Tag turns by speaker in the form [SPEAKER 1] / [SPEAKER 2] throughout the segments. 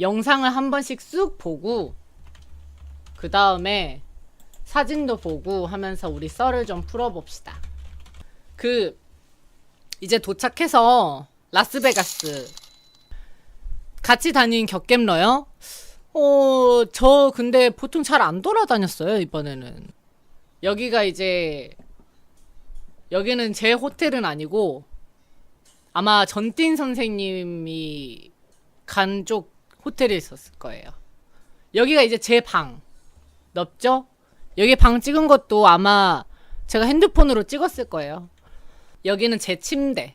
[SPEAKER 1] 영상을 한 번씩 쑥 보고 그 다음에 사진도 보고 하면서 우리 썰을 좀 풀어봅시다. 그 이제 도착해서 라스베가스 같이 다닌 격겜러요? 어, 저 근데 보통 잘 안 돌아다녔어요, 이번에는. 여기가 이제 여기는 제 호텔은 아니고 아마 전틴 선생님이 간 쪽 호텔에 있었을 거예요. 여기가 이제 제 방. 넓죠? 여기 방 찍은 것도 아마 제가 핸드폰으로 찍었을 거예요. 여기는 제 침대.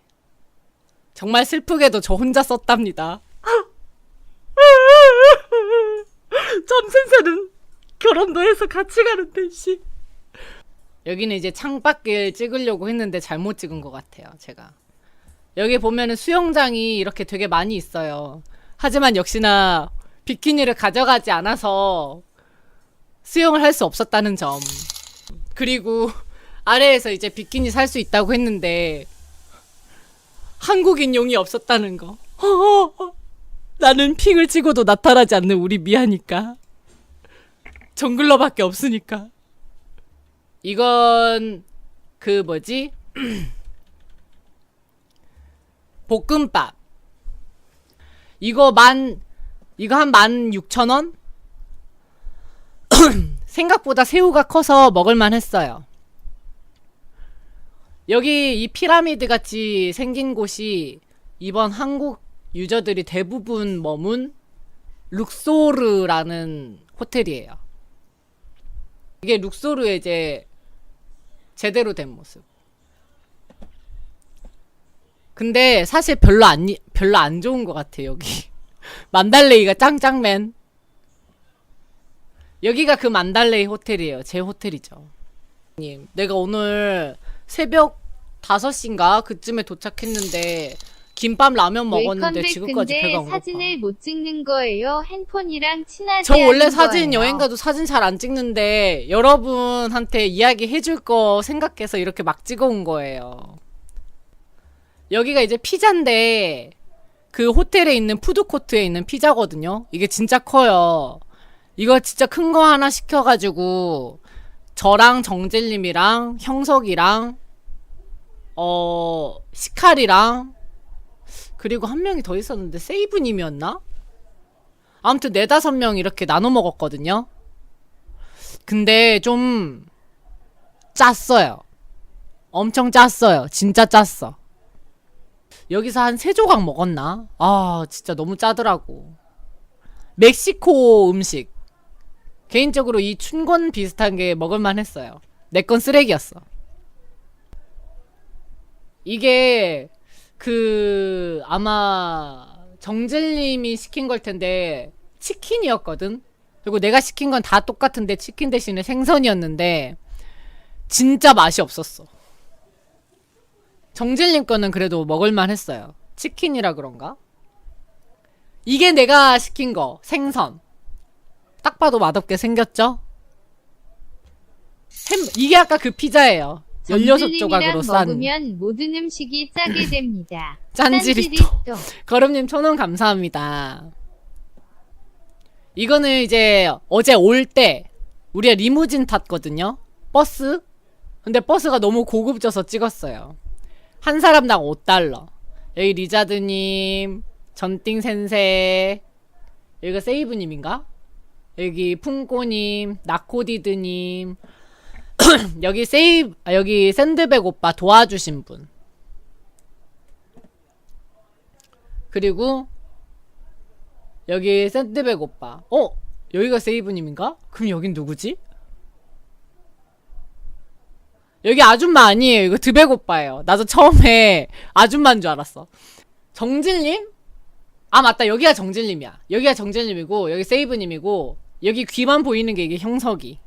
[SPEAKER 1] 정말 슬프게도 저 혼자 썼답니다. 점센세는 결혼도 해서 같이 가는데 씨. 여기는 이제 창밖을 찍으려고 했는데 잘못 찍은 것 같아요, 제가. 여기 보면은 수영장이 이렇게 되게 많이 있어요. 하지만 역시나 비키니를 가져가지 않아서 수영을 할 수 없었다는 점. 그리고 아래에서 이제 비키니 살 수 있다고 했는데 한국인 용이 없었다는 거. 나는 핑을 찍어도 나타나지 않는 우리 미아니까. 정글러밖에 없으니까. 이건 그 뭐지? 볶음밥. 이거 만 이거 한 만 육천 원? 생각보다 새우가 커서 먹을만 했어요. 여기 이 피라미드 같이 생긴 곳이 이번 한국 유저들이 대부분 머문 룩소르라는 호텔이에요. 이게 룩소르의 이제 제대로 된 모습. 근데 사실 별로 안 이- 별로 안 좋은 것 같아 여기. 만달레이가 짱짱맨. 여기가 그 만달레이 호텔이에요. 제 호텔이죠. 님, 내가 오늘 새벽 5시인가 그쯤에 도착했는데 김밥 라면 먹었는데 지금까지 배가 안 고파.
[SPEAKER 2] 사진을 못 찍는 거예요. 핸폰이랑 친하지
[SPEAKER 1] 저 원래 사진
[SPEAKER 2] 거예요.
[SPEAKER 1] 여행 가도 사진 잘 안 찍는데 여러분한테 이야기 해줄 거 생각해서 이렇게 막 찍어온 거예요. 여기가 이제 피자인데 그 호텔에 있는 푸드코트에 있는 피자거든요. 이게 진짜 커요. 이거 진짜 큰 거 하나 시켜가지고 저랑 정젤님이랑 형석이랑 어 시칼이랑 그리고 한 명이 더 있었는데 세이브님이었나? 아무튼 네다섯 명 이렇게 나눠 먹었거든요. 근데 좀 짰어요. 엄청 짰어요. 진짜 짰어. 여기서 한 세 조각 먹었나? 아, 진짜 너무 짜더라고. 멕시코 음식. 개인적으로 이 춘권 비슷한 게 먹을만 했어요. 내 건 쓰레기였어. 이게 그 아마 정젤님이 시킨 걸 텐데 치킨이었거든. 그리고 내가 시킨 건 다 똑같은데 치킨 대신에 생선이었는데 진짜 맛이 없었어. 정젤님 거는 그래도 먹을만 했어요. 치킨이라 그런가? 이게 내가 시킨 거 생선. 딱 봐도 맛없게 생겼죠? 햄, 이게 아까 그 피자예요. 16조각으로 싼.
[SPEAKER 2] 먹으면 모든 음식이 짜게 됩니다.
[SPEAKER 1] 짠지리또. 거름님 천원 감사합니다. 이거는 이제 어제 올 때 우리가 리무진 탔거든요. 버스. 근데 버스가 너무 고급져서 찍었어요. 한 사람당 5달러. 여기 리자드님, 전띵 센세, 여기가 세이브님인가? 여기 풍꼬님, 나코디드님, 여기 세이브, 아, 여기 샌드백 오빠 도와주신 분. 그리고 여기 샌드백 오빠. 어? 여기가 세이브님인가? 그럼 여긴 누구지? 여기 아줌마 아니에요. 이거 드백 오빠예요. 나도 처음에 아줌마인 줄 알았어. 정질님? 아 맞다. 여기가 정질님이야. 여기가 정질님이고 여기 세이브님이고 여기 귀만 보이는 게 이게 형석이.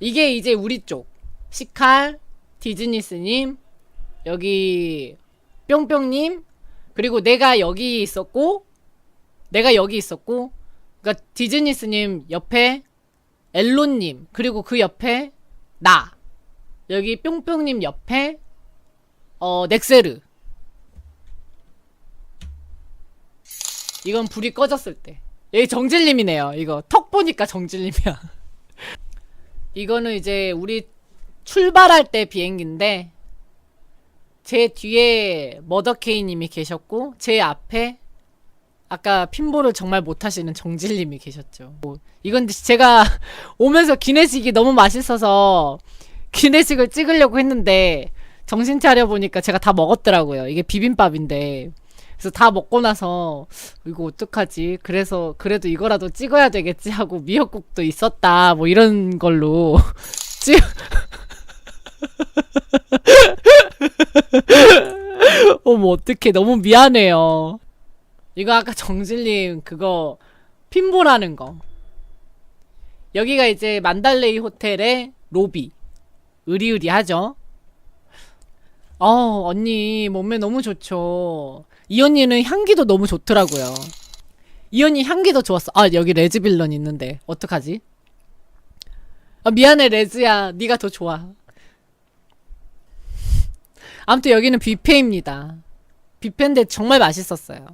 [SPEAKER 1] 이게 이제 우리 쪽. 시칼, 디즈니스님, 여기 뿅뿅님 그리고 내가 여기 있었고 내가 여기 있었고 그러니까 디즈니스님 옆에 엘론님 그리고 그 옆에 나 여기 뿅뿅님 옆에 어 넥세르 이건 불이 꺼졌을 때. 여기 정질님이네요. 이거 턱 보니까 정질님이야. 이거는 이제 우리 출발할 때 비행기인데 제 뒤에 머더케이님이 계셨고 제 앞에 아까 핀볼을 정말 못하시는 정질님이 계셨죠. 뭐, 이건 제가 오면서 기내식이 너무 맛있어서 기내식을 찍으려고 했는데 정신 차려 보니까 제가 다 먹었더라고요. 이게 비빔밥인데 그래서 다 먹고 나서 이거 어떡하지? 그래서 그래도 이거라도 찍어야 되겠지 하고 미역국도 있었다 뭐 이런 걸로 찍 어머 어떡해 너무 미안해요. 이거 아까 정질님 그거 핀볼하는 거. 여기가 이제 만달레이 호텔의 로비. 으리으리하죠. 어 언니 몸매 너무 좋죠. 이 언니는 향기도 너무 좋더라고요. 이 언니 향기도 좋았어. 아 여기 레즈빌런 있는데 어떡하지? 아 미안해 레즈야. 네가 더 좋아. 아무튼 여기는 뷔페입니다. 뷔페인데 정말 맛있었어요.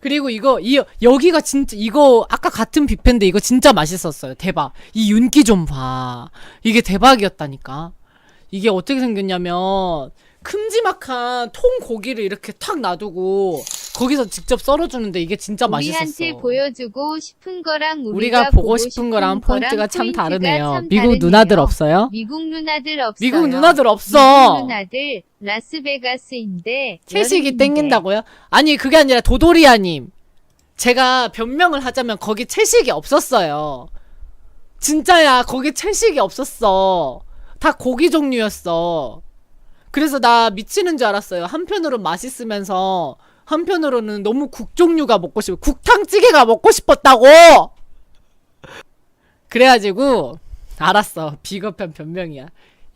[SPEAKER 1] 그리고 이거 이 여기가 진짜 이거 아까 같은 뷔페인데 이거 진짜 맛있었어요. 대박. 이 윤기 좀 봐. 이게 대박이었다니까. 이게 어떻게 생겼냐면 큼지막한 통 고기를 이렇게 탁 놔두고 거기서 직접 썰어주는데 이게 진짜
[SPEAKER 2] 우리한테
[SPEAKER 1] 맛있었어.
[SPEAKER 2] 보여주고 싶은 거랑 우리가,
[SPEAKER 1] 우리가 보고 싶은 거랑 포인트가 참 다르네요.
[SPEAKER 2] 참
[SPEAKER 1] 미국
[SPEAKER 2] 다르네요.
[SPEAKER 1] 누나들 없어요?
[SPEAKER 2] 미국 누나들 없어요.
[SPEAKER 1] 미국 누나들 없어.
[SPEAKER 2] 미국 누나들 라스베가스인데
[SPEAKER 1] 채식이
[SPEAKER 2] 여름인데.
[SPEAKER 1] 땡긴다고요? 아니 그게 아니라 도도리아님 제가 변명을 하자면 거기 채식이 없었어요 진짜야 거기 채식이 없었어 다 고기 종류였어 그래서 나 미치는 줄 알았어요 한편으로 맛있으면서 한편으로는 너무 국 종류가 먹고 싶어 국탕찌개가 먹고 싶었다고! 그래가지고 알았어. 비겁한 변명이야.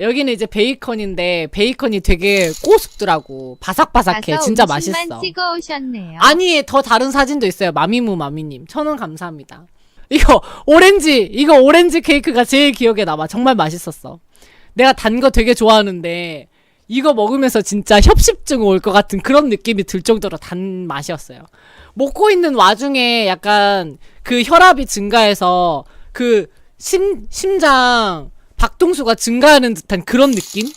[SPEAKER 1] 여기는 이제 베이컨인데 베이컨이 되게 꼬숩더라고. 바삭바삭해.
[SPEAKER 2] 가서
[SPEAKER 1] 진짜 맛있어.
[SPEAKER 2] 찍어 오셨네요.
[SPEAKER 1] 아니 더 다른 사진도 있어요. 마미무 마미님. 천 원 감사합니다. 이거 오렌지 이거 오렌지 케이크가 제일 기억에 남아. 정말 맛있었어. 내가 단 거 되게 좋아하는데 이거 먹으면서 진짜 협심증 올 것 같은 그런 느낌이 들 정도로 단 맛이었어요 먹고 있는 와중에 약간 그 혈압이 증가해서 그 심, 심장 박동수가 증가하는 듯한 그런 느낌?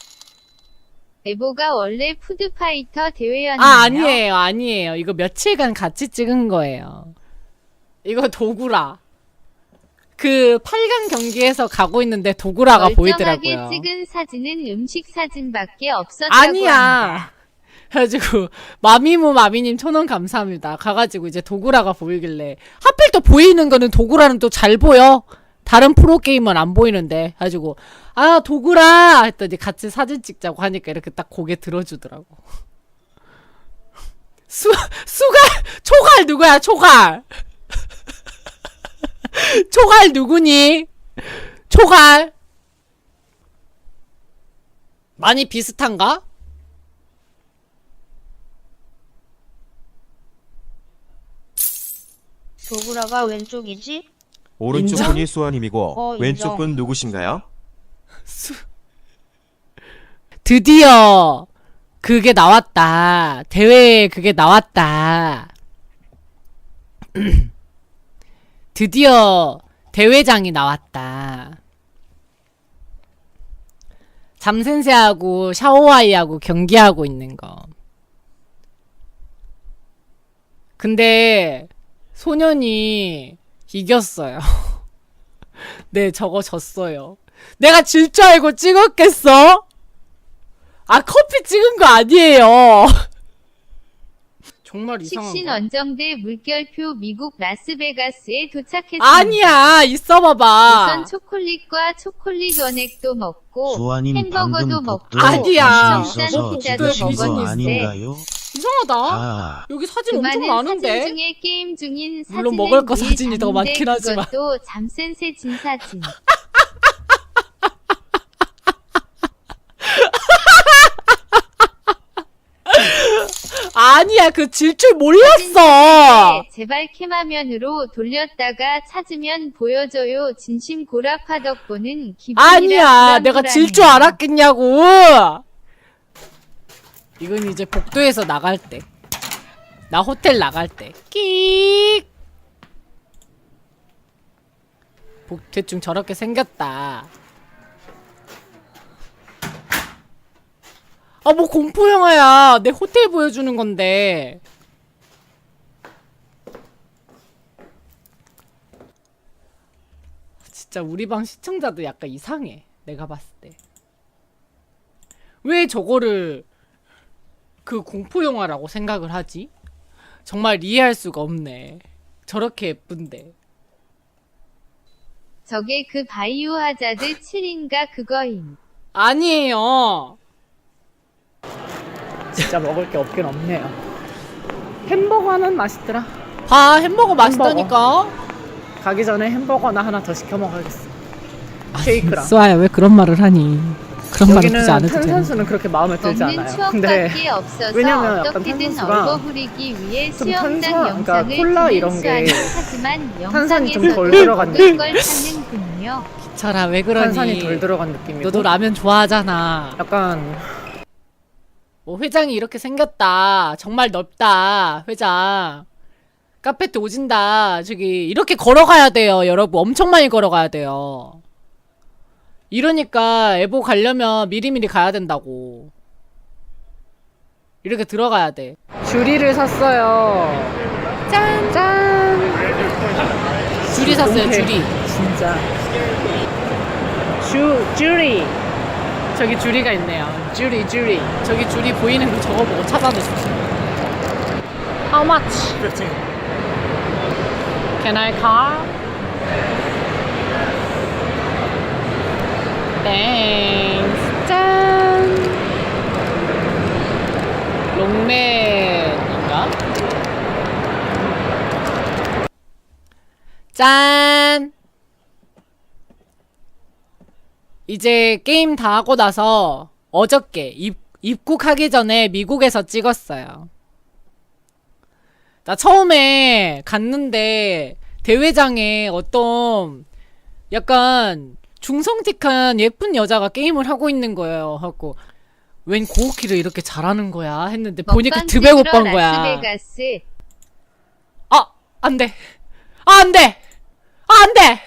[SPEAKER 2] 에보가 원래 푸드파이터 대회였나요?
[SPEAKER 1] 아, 아니에요, 아니에요. 이거 며칠간 같이 찍은 거예요. 이거 도구라. 그 8강 경기에서 가고 있는데 도구라가 보이더라고요.
[SPEAKER 2] 찍은 사진은 음식 사진밖에 없었다고
[SPEAKER 1] 아니야. 그래가지고 마미무 마미님 천원 감사합니다. 가가지고 이제 도구라가 보이길래 하필 또 보이는 거는 도구라는 또 잘 보여. 다른 프로게이머는 안 보이는데 해가지고 아 도구라 했더니 같이 사진 찍자고 하니까 이렇게 딱 고개 들어주더라고. 수 수갈 초갈 누구야 초갈 초갈 누구니 초갈 많이 비슷한가?
[SPEAKER 3] 도구라가 왼쪽이지?
[SPEAKER 4] 오른쪽
[SPEAKER 1] 인정?
[SPEAKER 4] 분이 수아님이고
[SPEAKER 3] 어,
[SPEAKER 4] 왼쪽
[SPEAKER 3] 인정.
[SPEAKER 4] 분 누구신가요?
[SPEAKER 1] 드디어 그게 나왔다. 대회에 그게 나왔다. 드디어 대회장이 나왔다. 잠센세하고 샤오아이하고 경기하고 있는 거. 근데 소년이 이겼어요. 네, 저거 졌어요. 내가 질 줄 알고 찍었겠어? 아, 커피 찍은 거 아니에요. 정말 이상한
[SPEAKER 2] 식신
[SPEAKER 1] 거.
[SPEAKER 2] 원정대 물결표 미국 라스베가스에 도착했습니다.
[SPEAKER 1] 아니야, 있어 봐봐.
[SPEAKER 2] 우선 초콜릿과 초콜릿 원액도 먹고
[SPEAKER 5] 수아님
[SPEAKER 2] 햄버거도
[SPEAKER 5] 방금
[SPEAKER 2] 먹고
[SPEAKER 1] 아니야.
[SPEAKER 5] 있어서
[SPEAKER 1] 있어.
[SPEAKER 5] 아닌가요?
[SPEAKER 1] 이상하다.
[SPEAKER 5] 아,
[SPEAKER 1] 여기 사진
[SPEAKER 2] 그
[SPEAKER 1] 엄청
[SPEAKER 2] 많은
[SPEAKER 1] 많은데.
[SPEAKER 2] 사진 중에 게임 중인 사진은
[SPEAKER 1] 물론 먹을 거
[SPEAKER 2] 위에
[SPEAKER 1] 사진이 더 많긴 하지만.
[SPEAKER 2] 그것도 잠센세 진 사진.
[SPEAKER 1] 아니야, 그 질 줄 몰랐어.
[SPEAKER 2] 제발 캠화면으로 돌렸다가 찾으면 보여줘요. 진심 고라파덕 보는 기분이라
[SPEAKER 1] 아니야, 내가 질 줄. 알았겠냐고. 이건 이제 복도에서 나갈 때. 나 호텔 나갈 때. 끽! 복- 대충 저렇게 생겼다. 아, 뭐 공포 영화야. 내 호텔 보여주는 건데. 진짜 우리 방 시청자도 약간 이상해. 내가 봤을 때. 왜 저거를 그 공포 영화라고 생각을 하지? 정말 이해할 수가 없네. 저렇게 예쁜데.
[SPEAKER 2] 저게 그 바이오 하자드 7인가 그거임.
[SPEAKER 1] 아니에요. 진짜 먹을 게 없긴 없네요. 햄버거는 맛있더라. 봐, 햄버거 맛있다니까. 가기 전에 햄버거나 하나 더 시켜 먹어야겠어. 쉐이크랑.
[SPEAKER 4] 수아야 왜 그런 말을 하니? 그런 말을
[SPEAKER 1] 여기는
[SPEAKER 4] 굳이 안 해도 되는
[SPEAKER 1] 탄산수는 그렇게 마음에 들지
[SPEAKER 2] 먹는
[SPEAKER 1] 않아요. 근데
[SPEAKER 2] 추억밖에 없어서
[SPEAKER 1] 왜냐면 약간
[SPEAKER 2] 어떻게든
[SPEAKER 1] 탄산수가
[SPEAKER 2] 얼버무리기 위해
[SPEAKER 1] 좀
[SPEAKER 2] 수영장
[SPEAKER 1] 탄산- 그러니까
[SPEAKER 2] 영상을
[SPEAKER 1] 콜라 이런 게
[SPEAKER 2] 하지만
[SPEAKER 1] 탄산이 좀
[SPEAKER 2] 영상에서도
[SPEAKER 1] 덜 들어간
[SPEAKER 2] 먹을 걸 찾는군요.
[SPEAKER 1] 왜 그러니?
[SPEAKER 4] 탄산이
[SPEAKER 1] 덜 들어간 느낌이고. 너도 라면 좋아하잖아.
[SPEAKER 4] 약간
[SPEAKER 1] 뭐 회장이 이렇게 생겼다. 정말 넓다. 회장. 카페 트 오진다. 저기 이렇게 걸어가야 돼요. 여러분 엄청 많이 걸어가야 돼요. 이러니까 에보 가려면 미리미리 가야 된다고. 이렇게 들어가야 돼. 주리를 샀어요. 짠! 짠! 주리 샀어요. 주리.
[SPEAKER 4] 진짜
[SPEAKER 1] 주, 주리. 저기 주리가 있네요. 주리, 주리. 저기 주리 보이는 거 저거 보고 찾아내십시오. How much?
[SPEAKER 5] 15.
[SPEAKER 1] Can I call? Thanks. 짠. 롱맨인가? 짠. 이제 게임 다 하고 나서 어저께 입, 입국하기 전에 미국에서 찍었어요. 나 처음에 갔는데 대회장에 어떤 약간 중성직한 예쁜 여자가 게임을 하고 있는 거예요. 하고 웬 고우키를 이렇게 잘하는 거야 했는데 보니까 드백 오빠인 거야.
[SPEAKER 2] 라스베가스
[SPEAKER 1] 아, 안 돼. 아, 안 돼. 아, 안 돼.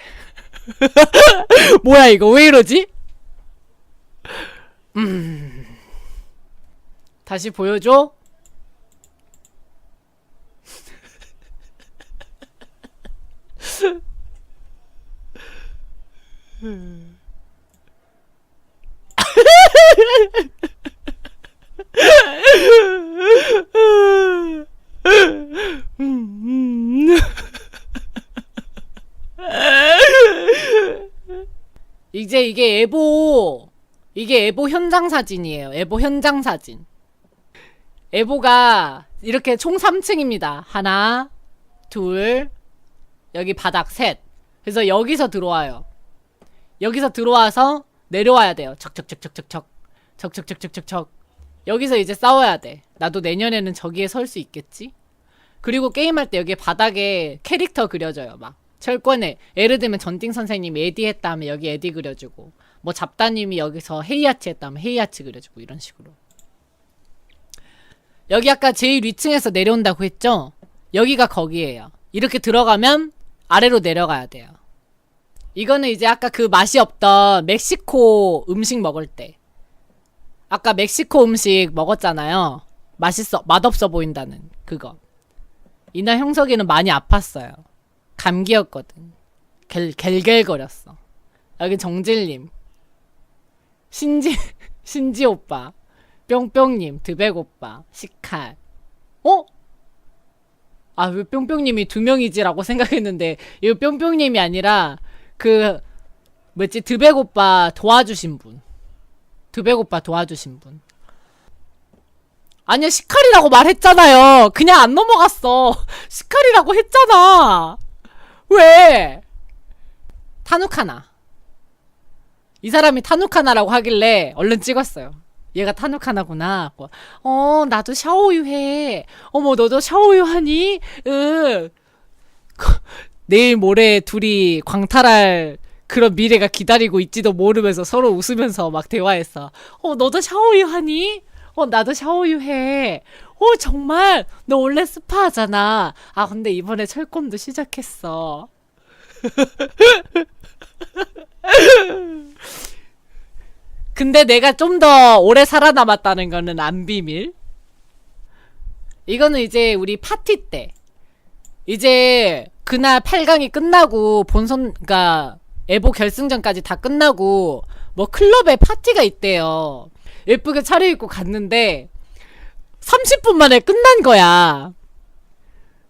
[SPEAKER 1] 뭐야, 이거. 왜 이러지? 음. 다시 보여줘. 이게 에보 이게 에보 현장 사진이에요. 에보 현장 사진. 에보가 이렇게 총 3층입니다. 하나, 둘, 여기 바닥 셋. 그래서 여기서 들어와요. 여기서 들어와서 내려와야 돼요. 척척척척척척. 척척척척척척. 여기서 이제 싸워야 돼. 나도 내년에는 저기에 설 수 있겠지? 그리고 게임할 때 여기 바닥에 캐릭터 그려져요. 막 철권에 예를 들면 전띵 선생님이 에디 했다 하면 여기 에디 그려주고 뭐 잡다님이 여기서 헤이아치 했다 하면 헤이아치 그려주고 이런 식으로 여기 아까 제일 위층에서 내려온다고 했죠? 여기가 거기에요. 이렇게 들어가면 아래로 내려가야 돼요. 이거는 이제 아까 그 맛이 없던 멕시코 음식 먹을 때 아까 멕시코 음식 먹었잖아요. 맛있어 맛없어 보인다는 그거. 이날 형석이는 많이 아팠어요. 감기였거든. 갤, 갤갤거렸어. 여기 정질님. 신지, 신지 오빠. 뿅뿅님, 드백 오빠, 시칼. 어? 아, 왜 뿅뿅님이 두 명이지라고 생각했는데, 이거 뿅뿅님이 아니라, 그, 뭐지, 드백 오빠 도와주신 분. 드백 오빠 도와주신 분. 아니야, 시칼이라고 말했잖아요. 그냥 안 넘어갔어. 시칼이라고 했잖아. 왜? 타누카나. 이 사람이 타누카나라고 하길래 얼른 찍었어요. 얘가 타누카나구나. 어, 나도 샤오유 해. 어머, 너도 샤오유 하니? 응. 내일 모레 둘이 광탈할 그런 미래가 기다리고 있지도 모르면서 서로 웃으면서 막 대화했어. 어, 너도 샤오유 하니? 어, 나도 샤워유 해. 어, 정말? 너 원래 스파 하잖아. 아, 근데 이번에 철권도 시작했어. 근데 내가 좀 더 오래 살아남았다는 거는 안 비밀. 이거는 이제 우리 파티 때. 이제 그날 8강이 끝나고 본선, 그니까 에보 결승전까지 다 끝나고 뭐 클럽에 파티가 있대요. 예쁘게 차려입고 갔는데 30분 만에 끝난 거야.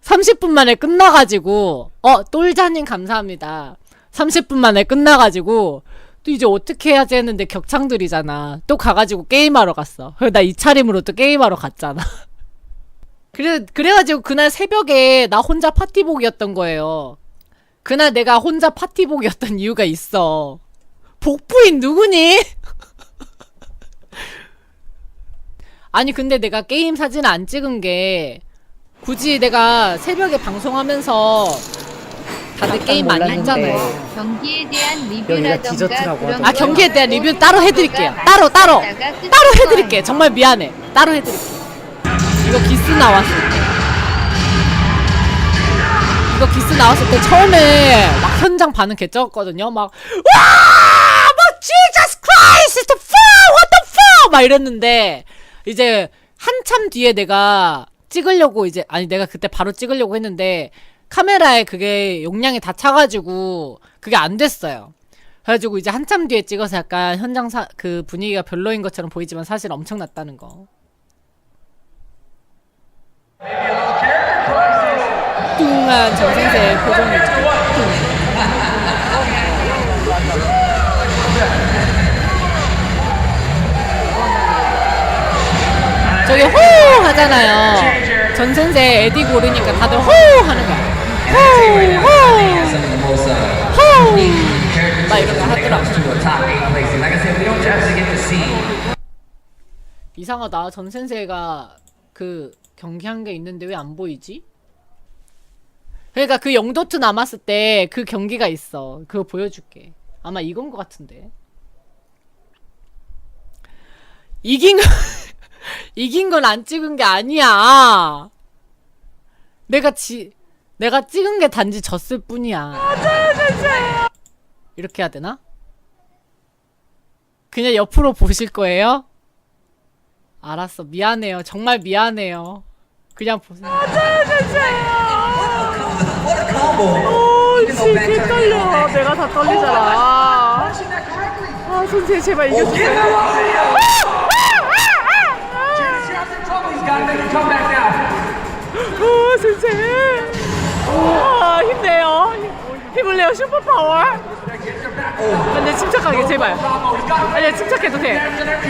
[SPEAKER 1] 30분 만에 끝나가지고 어 똘자님 감사합니다. 30분 만에 끝나가지고 또 이제 어떻게 해야지 했는데 격창들이잖아. 또 가가지고 게임하러 갔어. 나이 차림으로 또 게임하러 갔잖아. 그래 그래가지고 그날 새벽에 나 혼자 파티복이었던 거예요. 그날 내가 혼자 파티복이었던 이유가 있어. 복부인 누구니? 아니 근데 내가 게임 사진 안 찍은 게 굳이 내가 새벽에 방송하면서 다들 게임 많이 했잖아요.
[SPEAKER 2] 경기에 대한 리뷰라던가
[SPEAKER 5] 디저트라고
[SPEAKER 2] 그런
[SPEAKER 5] 하던데.
[SPEAKER 1] 아 경기에 대한
[SPEAKER 2] 거
[SPEAKER 1] 리뷰 따로 해드릴게요. 따로 따로 따로
[SPEAKER 2] 거
[SPEAKER 1] 해드릴게. 정말 미안해. 따로 해드릴게. 이거 기스 나왔을 때. 이거 기스 나왔을 때 처음에 막 현장 반응 개쩍었거든요. 막 와! 막 Jesus Christ, the fuck, what the fuck 막 이랬는데 이제 한참 뒤에 내가 찍으려고 이제 아니 내가 그때 바로 찍으려고 했는데 카메라에 그게 용량이 다 차가지고 그게 안 됐어요. 그래가지고 이제 한참 뒤에 찍어서 약간 현장 사, 그 분위기가 별로인 것처럼 보이지만 사실 엄청났다는 거. 뚱한 정선생의 표정을 좀. 저기 호 하잖아요. 전선생 에디 고르니까 다들 호 하는 거야. 호, 호, 호. 막거 하더라고. 이상하다. 전센세가 그 경기한 게 있는데 왜 안 보이지? 그러니까 그 영도트 남았을 때 그 경기가 있어. 그거 보여줄게. 아마 이건 것 같은데. 이긴 거, 이긴 건 안 찍은 게 아니야. 내가 지, 내가 찍은 게 단지 졌을 뿐이야. 이렇게 해야 되나? 그냥 옆으로 보실 거예요? 알았어. 미안해요. 정말 미안해요. 그냥 보세요. 씨, 개 떨려. 내가 다 떨리잖아. 아, 선생님 제발 이겨주세요. 오, 선생님. 아, 힘내요. 힘을 내요. 슈퍼파워. 근데 침착하게 제발. 아니, 침착해도 돼. 안 돼. 안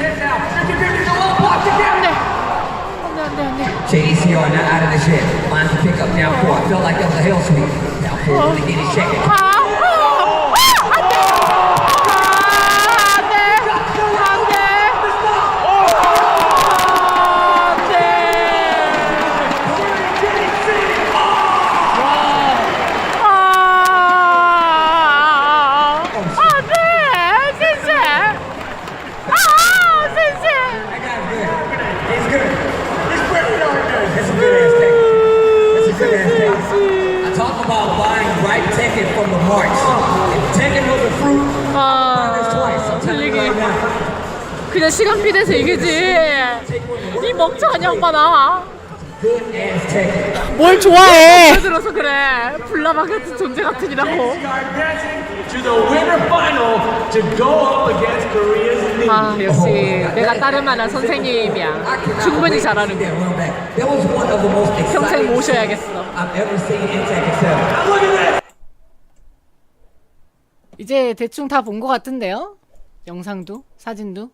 [SPEAKER 1] 돼, 안 돼, 안 돼.
[SPEAKER 6] JDCR not out of the shit. Lines to pick up down four. I felt like that was a hell sweep. Down four really getting shaken.
[SPEAKER 1] 아, 아, 안 돼. 아, 안 돼. 안 돼. 안 돼. 아, 안 돼. 진짜. 아, 진짜.
[SPEAKER 6] It's good. It's pretty darn good. It's a good ass take. It's a good ass take. I talk about buying right Tekken from the marks. If Tekken was a fruit, there's twice. I'm
[SPEAKER 1] 아,
[SPEAKER 6] telling you
[SPEAKER 1] 틀리기.
[SPEAKER 6] right now.
[SPEAKER 1] 그냥 시간 필요해서 이기지. 이 멍청한 양반아. 뭘 좋아해? 들어서 그래. 불나방 같은 존재
[SPEAKER 7] Korea's Lee.
[SPEAKER 1] 아 역시 내가 따를 만한 선생님이야. 충분히 잘하는 거. 평생 모셔야겠어.
[SPEAKER 6] I've ever seen in Tekken 7.
[SPEAKER 1] 이제 대충 다 본 것 같은데요? 영상도 사진도.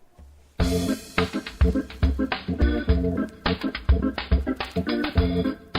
[SPEAKER 1] Thank you.